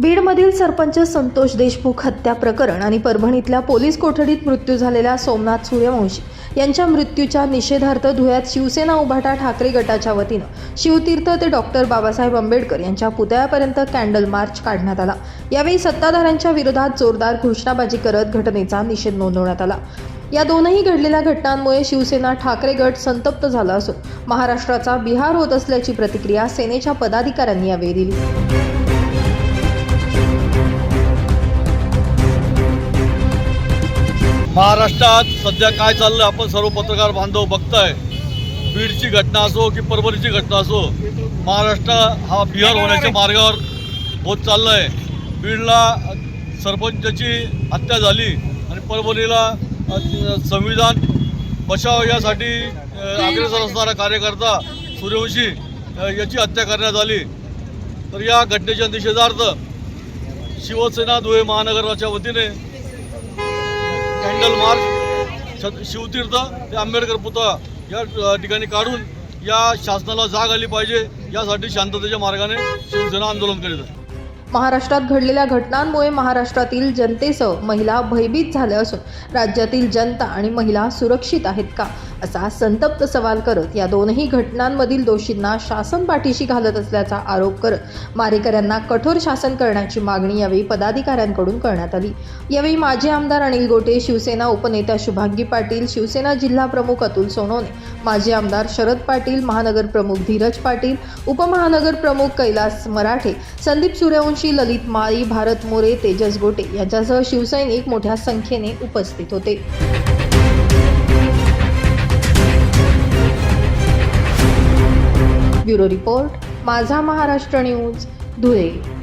बीडमधील सरपंच संतोष देशमुख हत्या प्रकरण आणि परभणीतल्या पोलीस कोठडीत मृत्यू झालेल्या सोमनाथ सूर्यवंशी यांच्या मृत्यूच्या निषेधार्थ धुळ्यात शिवसेना उभाटा ठाकरे गटाच्या वतीनं शिवतीर्थ ते डॉक्टर बाबासाहेब आंबेडकर यांच्या पुतळ्यापर्यंत कॅन्डल मार्च काढण्यात आला. यावेळी सत्ताधाऱ्यांच्या विरोधात जोरदार घोषणाबाजी करत घटनेचा निषेध नोंदवण्यात आला. या दोनही घडलेल्या घटनांमुळे शिवसेना ठाकरे गट संतप्त झाला असून महाराष्ट्राचा बिहार होत असल्याची प्रतिक्रिया सेनेच्या पदाधिकाऱ्यांनी यावेळी दिली. महाराष्ट्रात सध्या काय चाललं आपण सर्व पत्रकार बांधव बघताय. बीडची घटना असो की परभणीची घटना असो महाराष्ट्र हा बिहार होण्याच्या मार्गावर होत चालला आहे बीडला सरपंचची सरपंचाची हत्या झाली आणि परभणीला संविधान बचाव यासाठी अग्रेसर असणारा कार्यकर्ता सूर्यवंशी याची हत्या करण्यात आली. तर या घटनेच्या निषेधार्थ शिवसेना धुळे महानगराच्या वतीने कॅन्डल मार्च शिवतीर्थ ते आंबेडकर पुतळा या ठिकाणी काढून या शासनाला जाग आली पाहिजे. यासाठी शांततेच्या मार्गाने शिवसेना आंदोलन करीत आहे. महाराष्ट्रात घडलेल्या घटनांमुळे महाराष्ट्रातील जनतेसह महिला भयभीत झाल्या असून राज्यातील जनता आणि महिला सुरक्षित आहेत का असा संतप्त सवाल करत या दोनही घटनांमधील दोषींना शासन पाठीशी घालत असल्याचा आरोप करत मारेकऱ्यांना कठोर शासन करण्याची मागणी यावेळी पदाधिकाऱ्यांकडून करण्यात आली. यावेळी माजी आमदार अनिल गोटे शिवसेना उपनेत्या शुभांगी पाटील शिवसेना जिल्हा प्रमुख अतुल सोनोने माजी आमदार शरद पाटील महानगर प्रमुख धीरज पाटील उपमहानगर प्रमुख कैलास मराठे संदीप सूर्यवंश ललित माळी भारत मोरे तेजस गोटे यांच्यासह शिवसैनिक मोठ्या संख्येने उपस्थित होते. ब्युरो रिपोर्ट माझा महाराष्ट्र न्यूज धुळे.